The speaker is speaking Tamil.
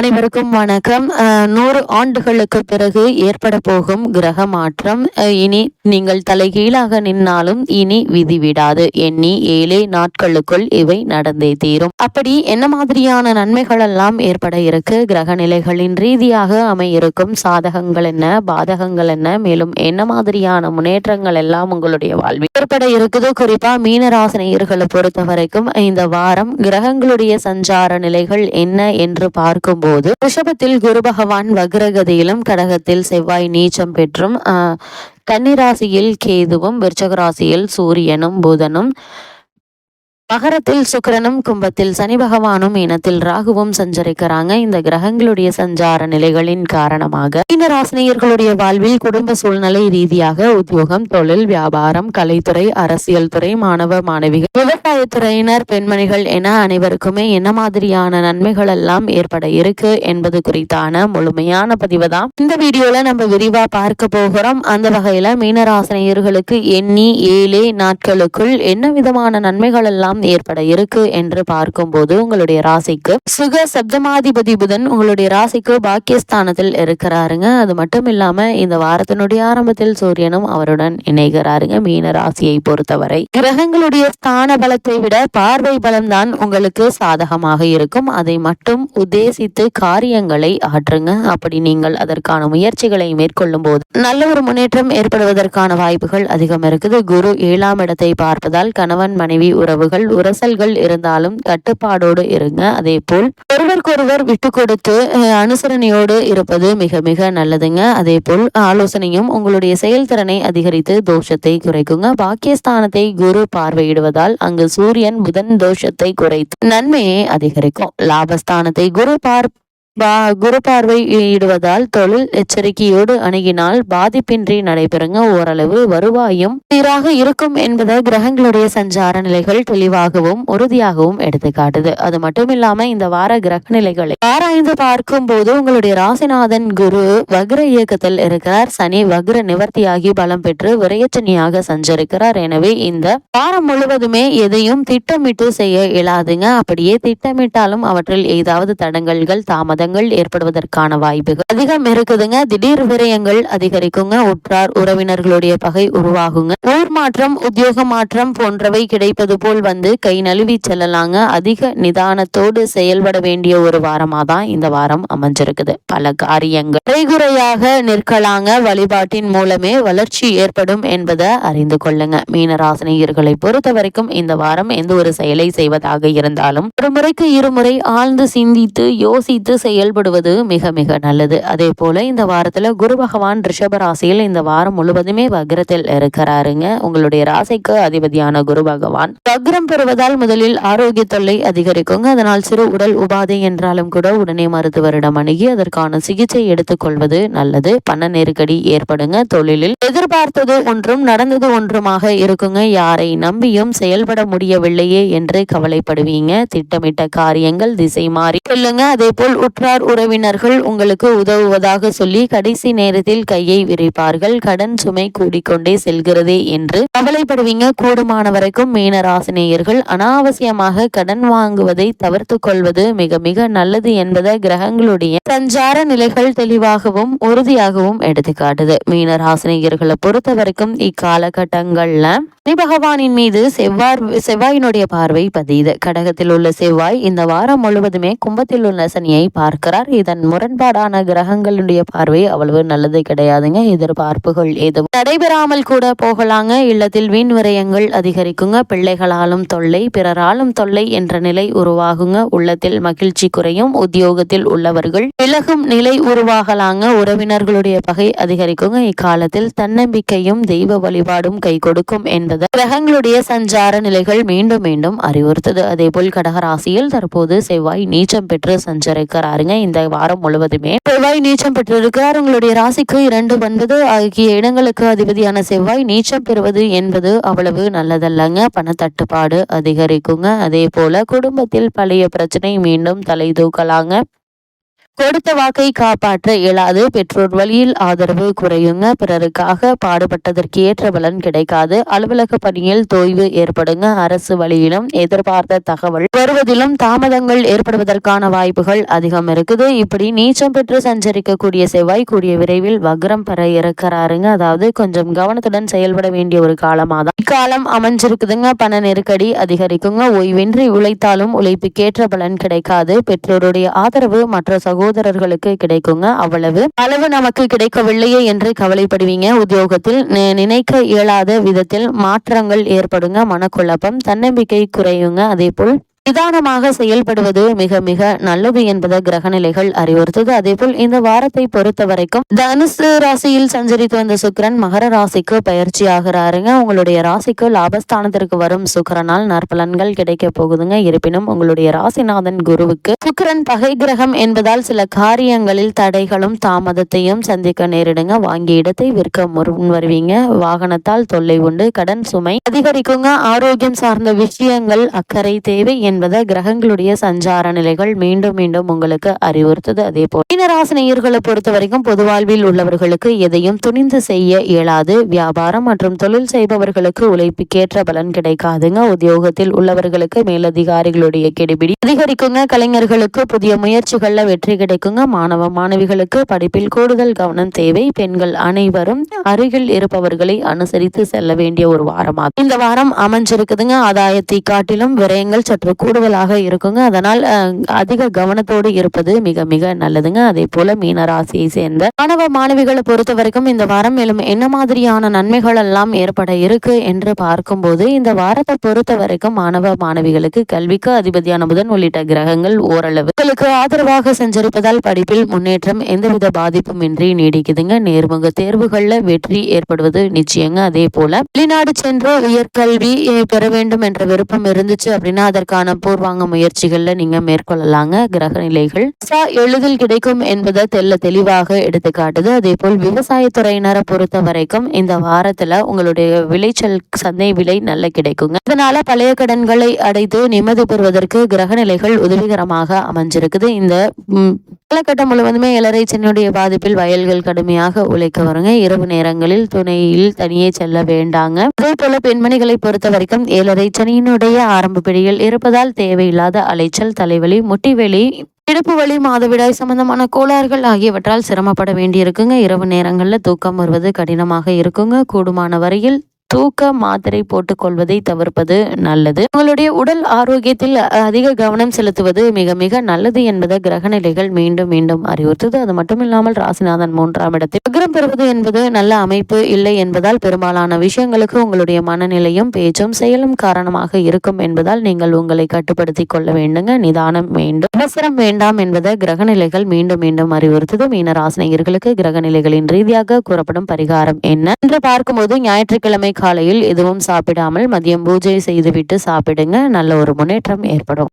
அனைவருக்கும் வணக்கம். நூறு ஆண்டுகளுக்கு பிறகு ஏற்பட போகும் கிரக மாற்றம். இனி நீங்கள் தலைகீழாக நின்னாலும் இனி விதிவிடாது. எண்ணி ஏழே நாட்களுக்குள் இவை நடந்தே தீரும். அப்படி என்ன மாதிரியான நன்மைகள் எல்லாம் ஏற்பட இருக்கு? கிரக நிலைகளின் ரீதியாக அமையிருக்கும் சாதகங்கள் என்ன? பாதகங்கள் என்ன? மேலும் என்ன மாதிரியான முன்னேற்றங்கள் எல்லாம் உங்களுடைய வாழ்வில் ஏற்பட இருக்குது? குறிப்பா மீனராசினியர்களை பொறுத்த வரைக்கும் இந்த வாரம் கிரகங்களுடைய சஞ்சார நிலைகள் என்ன என்று பார்க்கும் போது. ரிஷபத்தில் குரு பகவான் வக்ரகதியிலும் கடகத்தில் செவ்வாய் நீச்சம் பெற்றும் கன்னிராசியில் கேதுவும் விருச்சக ராசியில் சூரியனும் புதனும் மகரத்தில் சுக்கிரனும் கும்பத்தில் சனி பகவானும் இனத்தில் ராகுவும் சஞ்சரிக்கிறாங்க. இந்த கிரகங்களுடைய சஞ்சார நிலைகளின் காரணமாக இந்த ராசினியர்களுடைய வாழ்வில் குடும்ப சூழ்நிலை ரீதியாக உத்தியோகம் தொழில் வியாபாரம் கலைத்துறை அரசியல் துறை மாணவ மாணவிகள் விவசாயத்துறையினர் பெண்மணிகள் என அனைவருக்குமே என்ன மாதிரியான நன்மைகள் எல்லாம் ஏற்பட இருக்கு என்பது குறித்தான முழுமையான பதிவு தான். இந்த வீடியோல நம்ம விரிவா பார்க்க போகிறோம். அந்த வகையில மீனராசினியர்களுக்கு எண்ணி ஏழே நாட்களுக்குள் என்ன விதமான நன்மைகள் எல்லாம் ஏற்பட இருக்கு என்று பார்க்கும்போது உங்களுடைய ராசிக்கு சுக சப்தமாதிபதி புதன் உங்களுடைய ராசிக்கு பாக்கியஸ்தானத்தில் இருக்கிறாருங்க. அது மட்டும் இல்லாம இந்த வாரத்தினுடைய ஆரம்பத்தில் சூரியனும் அவருடன் இணைகிறாருங்க. மீன ராசியை பொறுத்தவரை கிரகங்களுடைய ஸ்தான பலத்தை விட பார்வை பலம்தான் உங்களுக்கு சாதகமாக இருக்கும். அதை மட்டும் உத்தேசித்து காரியங்களை ஆற்றுங்க. அப்படி நீங்கள் அதற்கான முயற்சிகளை மேற்கொள்ளும் போது நல்ல ஒரு முன்னேற்றம் ஏற்படுவதற்கான வாய்ப்புகள் அதிகம் இருக்குது. குரு ஏழாம் இடத்தை பார்ப்பதால் கணவன் மனைவி உறவுகள் உரசல்கள் இருந்தாலும் கட்டுப்பாடோடு இருங்க. அதே போல் ஒருவருக்கொருவர் விட்டு கொடுத்து அனுசரணையோடு இருப்பது மிக மிக நல்லதுங்க. அதே போல் ஆலோசனையும் உங்களுடைய செயல்திறனை அதிகரித்து தோஷத்தை குறைக்குங்க. பாக்கியஸ்தானத்தை குரு பார்வையிடுவதால் அங்கு சூரியன் புதன் தோஷத்தை குறைத்து நன்மையை அதிகரிக்கும். லாபஸ்தானத்தை குரு பார் குரு பார்வை இடுவதால் தொழில் எச்சரிக்கையோடு அணுகினால் பாதிப்பின்றி நடைபெறுங்க. ஓரளவு வருவாயும் சீராக இருக்கும் என்பதை கிரகங்களுடைய சஞ்சார நிலைகள் தெளிவாகவும் உறுதியாகவும் எடுத்து காட்டுது. அது மட்டும் இல்லாம இந்த வார கிரக நிலைகளை ஆராய்ந்து பார்க்கும் போது உங்களுடைய ராசிநாதன் குரு வக்ர இயக்கத்தில் இருக்கிறார். சனி வக்ர நிவர்த்தியாகி பலம் பெற்று விரையச்சனியாக சஞ்சரிக்கிறார். எனவே இந்த வாரம் முழுவதுமே எதையும் திட்டமிட்டு செய்ய இயலாதுங்க. அப்படியே திட்டமிட்டாலும் அவற்றில் ஏதாவது தடங்கல்கள் விவாதங்கள் ஏற்படுவதற்கான வாய்ப்புகள் அதிகம் இருக்குதுங்க. திடீர் விரயங்கள் அதிகரிக்குங்க. உற்றார் உறவினர்களுடைய பகை உருவாகுங்க. ஊர் மாற்றம் உத்தியோக மாற்றம் போன்றவை கிடைப்பது போல் வந்து கை நழுவி செல்லலாங்க. அதிக நிதானத்தோடு செயல்பட வேண்டிய ஒரு வாரமா தான் இந்த வாரம் அமைஞ்சிருக்குது. பல காரியங்கள் குறைகுறையாக நிற்கலாங்க. வழிபாட்டின் மூலமே வளர்ச்சி ஏற்படும் என்பதை அறிந்து கொள்ளுங்க. மீனராசினியர்களை பொறுத்த வரைக்கும் இந்த வாரம் எந்த ஒரு செயலை செய்வதாக இருந்தாலும் ஒரு முறைக்கு இருமுறை ஆழ்ந்து சிந்தித்து யோசித்து செயல்படுவது மிக மிக நல்லது. அதே போல இந்த வாரத்தில் குரு பகவான் ரிஷப ராசியில் இந்த வாரம் முழுவதுமே வக்ரத்தில் இருக்கிறாருங்க. உங்களுடைய ராசிக்கு அதிபதியான குரு பகவான். வக்ரம் பெறுவதால் முதலில் ஆரோக்கிய தொல்லை அதிகரிக்குங்க. அதனால் சிறு உடல் உபாதை என்றாலும் கூட உடனே மருத்துவரிடம் அணுகி அதற்கான சிகிச்சை எடுத்துக்கொள்வது நல்லது. பண நெருக்கடி ஏற்படுங்க. தொழிலில் எதிர்பார்த்தது ஒன்றும் நடந்தது ஒன்றுமாக இருக்குங்க. யாரை நம்பியும் செயல்பட முடியவில்லையே என்று கவலைப்படுவீங்க. திட்டமிட்ட காரியங்கள் திசை மாறி சொல்லுங்க. அதே போல் உற்றார் உறவினர்கள் உங்களுக்கு உதவுவதாக சொல்லி கடைசி நேரத்தில் கையை விரிப்பார்கள். கடன் சுமை கூடிக்கொண்டே செல்கிறதே என்று. கவலைப்படுவீங்க கூடுமான வரைக்கும் மீனராசினியர்கள். அனாவசியமாக கடன் வாங்குவதை தவிர்த்து கொள்வது மிக மிக நல்லது என்பதை கிரகங்களுடைய சஞ்சார நிலைகள் தெளிவாகவும் உறுதியாகவும் எடுத்துக்காட்டுது. மீனராசினியர்களை பொறுத்த வரைக்கும் இக்காலகட்டங்கள்ல பகவானின் மீது செவ்வாய் செவ்வாயினுடைய பார்வை பதியுது. கடகத்தில் உள்ள செவ்வாய் இந்த வாரம் முழுவதுமே கும்பத்தில் உள்ள சனியை பார்க்கிறார். இதன் முரண்பாடான கிரகங்களுடைய பார்வை அவ்வளவு நல்லது கிடையாதுங்க. எதிர்பார்ப்புகள் எதுவும் நடைபெறாமல் கூட போகலாங்க. இல்லத்தில் வீண் விரயங்கள் அதிகரிக்குங்க. பிள்ளைகளாலும் தொல்லை பிறராலும் தொல்லை என்ற நிலை உருவாகுங்க. உள்ளத்தில் மகிழ்ச்சி குறையும். உத்தியோகத்தில் உள்ளவர்கள் விலகும் நிலை உருவாகலாங்க. உறவினர்களுடைய பகை அதிகரிக்குங்க. இக்காலத்தில் தன்னம்பிக்கையும் தெய்வ வழிபாடும் கை கொடுக்கும் என்பது கிரகங்களுடைய சஞ்சார நிலைகள் மீண்டும் மீண்டும் அறிவுறுத்தது. அதே போல் கடகராசியில் தற்போது செவ்வாய் நீச்சம் பெற்று சஞ்சரிக்கிறாருங்க. இந்த வாரம் முழுவதுமே. செவ்வாய் நீச்சம் பெற்றிருக்கிறார். உங்களுடைய ராசிக்கு இரண்டு ஒன்பது ஆகிய இடங்களுக்கு அதிபதியான செவ்வாய் நீச்சம் பெறுவது என்பது அவ்வளவு நல்லதல்லங்க. பணத்தட்டுப்பாடு அதிகரிக்குங்க. அதே போல குடும்பத்தில் பழைய பிரச்சனை மீண்டும் தலை தூக்கலாங்க. கொடுத்த வாக்கை காப்பாற்ற இயலாது. பெற்றோர் வழியில் ஆதரவு குறையுங்க. பிறருக்காக பாடுபட்டதற்கு ஏற்ற பலன் கிடைக்காது. அலுவலக பணியில் தொய்வு ஏற்படுங்க. அரசு வழியிலும் எதிர்பார்த்த தகவல் வருவதிலும் தாமதங்கள் ஏற்படுவதற்கான வாய்ப்புகள் அதிகம் இருக்குது. இப்படி நீச்சம் பெற்று சஞ்சரிக்கக்கூடிய செவ்வாய் கூடிய விரைவில் வக்ரம் பெற இருக்கிறாருங்க அதாவது கொஞ்சம் கவனத்துடன் செயல்பட வேண்டிய ஒரு காலமாக தான் இக்காலம் அமைஞ்சிருக்குதுங்க. பண நெருக்கடி அதிகரிக்குங்க. ஓய்வின்றி உழைத்தாலும் உழைப்புக்கேற்ற பலன் கிடைக்காது. பெற்றோருடைய ஆதரவு மற்ற சகோதரர்களுக்கு கிடைக்குங்க. அவ்வளவு. அளவு நமக்கு கிடைக்கவில்லையே என்று கவலைப்படுவீங்க. உத்தியோகத்தில் நினைக்க இயலாத விதத்தில் மாற்றங்கள் ஏற்படுங்க. மனக்குழப்பம் தன்னம்பிக்கை குறையுங்க. அதே போல் நிதானமாக செயல்படுவது மிக மிக நல்லது என்பதை கிரகநிலைகள் அறிவுறுத்தது. அதேபோல் இந்த வாரத்தை பொறுத்த வரைக்கும் தனுசு ராசியில் சஞ்சரித்து வந்த சுக்கரன் மகர ராசிக்கு பயிற்சி ஆகிறாருங்க உங்களுடைய ராசிக்கு லாபஸ்தானத்திற்கு வரும் சுக்கரனால் நற்பலன்கள் கிடைக்க போகுதுங்க. இருப்பினும் உங்களுடைய ராசிநாதன் குருவுக்கு சுக்கரன் பகை கிரகம் என்பதால் சில காரியங்களில் தடைகளும் தாமதத்தையும் சந்திக்க நேரிடுங்க. வாங்கிய இடத்தை விற்க முன் வருவீங்க வாகனத்தால் தொல்லை உண்டு. கடன் சுமை அதிகரிக்குங்க. ஆரோக்கியம் சார்ந்த விஷயங்கள் அக்கறை தேவை என் என்பதை கிரகங்களுடைய சஞ்சார நிலைகள் மீண்டும் மீண்டும் உங்களுக்கு அறிவுறுத்தது. அதே போல் மீனராசினியர்களை பொறுத்த வரைக்கும் பொது வாழ்வில் உள்ளவர்களுக்கு எதையும் துணிந்து செய்ய இயலாது. வியாபாரம் மற்றும் தொழில் செய்பவர்களுக்கு உழைப்புக்கேற்ற பலன் கிடைக்காதுங்க. உத்தியோகத்தில் உள்ளவர்களுக்கு மேலதிகாரிகளுடைய கெடுபிடி அதிகரிக்குங்க. கலைஞர்களுக்கு புதிய முயற்சிகள்ல வெற்றி கிடைக்குங்க. மாணவ மாணவிகளுக்கு படிப்பில் கூடுதல் கவனம் தேவை. பெண்கள் அனைவரும் அருகில் இருப்பவர்களை அனுசரித்து செல்ல வேண்டிய ஒரு வாரமாகும். இந்த வாரம் அமைஞ்சிருக்குதுங்க. ஆதாயத்தை காட்டிலும் விரயங்கள் சற்று கூடுதலாக இருக்குங்க. அதனால் அதிக கவனத்தோடு இருப்பது மிக மிக நல்லதுங்க. அதே போல மீன ராசியை சேர்ந்த மாணவ மாணவிகளை பொறுத்த வரைக்கும் இந்த வாரம் மேலும் என்ன மாதிரியான நன்மைகள் எல்லாம் ஏற்பட இருக்கு என்று பார்க்கும்போது இந்த வாரத்தை பொறுத்த வரைக்கும் மாணவ மாணவிகளுக்கு கல்விக்கு அதிபதியான புதன் உள்ளிட்ட கிரகங்கள் ஓரளவு உங்களுக்கு ஆதரவாக செஞ்சிருப்பதால் படிப்பில் முன்னேற்றம் எந்தவித பாதிப்பும் இன்றி நீடிக்குதுங்க. நேர்முக தேர்வுகள்ல வெற்றி ஏற்படுவது நிச்சயங்க. அதே போல வெளிநாடு சென்று உயர்கல்வி பெற வேண்டும் என்ற விருப்பம் இருந்துச்சு அப்படின்னா அதற்கான பூர்வாங்க முயற்சிகள்ல நீங்க மேற்கொள்ளலாங்க. கிரக நிலைகள் எளிதில் கிடைக்கும் என்பதை தெல்ல தெளிவாக எடுத்துக்காட்டுது. அதே போல் விவசாயத்துறையினரை பொறுத்த வரைக்கும் இந்த வாரத்துல உங்களுடைய விளைச்சல் சந்தை விலை நல்ல கிடைக்குங்க. இதனால பழைய கடன்களை அடைத்து நிம்மதி பெறுவதற்கு கிரக நிலைகள் உதவிகரமாக அமைஞ்சிருக்குது. இந்த காலகட்டம் முழுவதுமே இளரை சென்னுடைய பாதிப்பில் வயல்கள் கடுமையாக உழைக்க வருங்க. இரவு நேரங்களில் துணையில் தனியே செல்ல வேண்டாங்க. அதே போல பெண்மணிகளை பொறுத்த வரைக்கும் ஏழரை சனியினுடைய ஆரம்ப பிடியில் இருப்பதால் தேவையில்லாத அலைச்சல் தலைவலி முட்டிவெளி இடுப்பு வலி மாதவிடாய் சம்பந்தமான கோளாறுகள் ஆகியவற்றால் சிரமப்பட வேண்டியிருக்குங்க. இரவு நேரங்களில் தூக்கம் வருவது கடினமாக இருக்குங்க. கூடுமான வரையில் தூக்க மாத்திரை போட்டுக்கொள்வதை தவிர்ப்பது நல்லது. உங்களுடைய உடல் ஆரோக்கியத்தில் அதிக கவனம் செலுத்துவது மிக மிக நல்லது என்பதை கிரகநிலைகள் மீண்டும் மீண்டும் அறிவுறுத்தது. அது மட்டும் இல்லாமல் ராசிநாதன் மூன்றாம் இடத்தில் அக்ரம் பெறுவது என்பது நல்ல அமைப்பு இல்லை என்பதால் பெரும்பாலான விஷயங்களுக்கு உங்களுடைய மனநிலையும் பேச்சும் செயலும் காரணமாக இருக்கும் என்பதால் நீங்கள் உங்களை கட்டுப்படுத்திக் கொள்ள வேண்டுங்க. நிதானம் வேண்டும். அவசரம் வேண்டாம் என்பதை கிரகநிலைகள் மீண்டும் மீண்டும் அறிவுறுத்தது. மீனராசினியர்களுக்கு கிரகநிலைகளின் ரீதியாக கூறப்படும் பரிகாரம் என்ன? என்று பார்க்கும்போது ஞாயிற்றுக்கிழமை காலையில் எதுவும் சாப்பிடாமல் மதியம் பூஜை செய்துவிட்டு சாப்பிடுங்க. நல்ல ஒரு முன்னேற்றம் ஏற்படும்.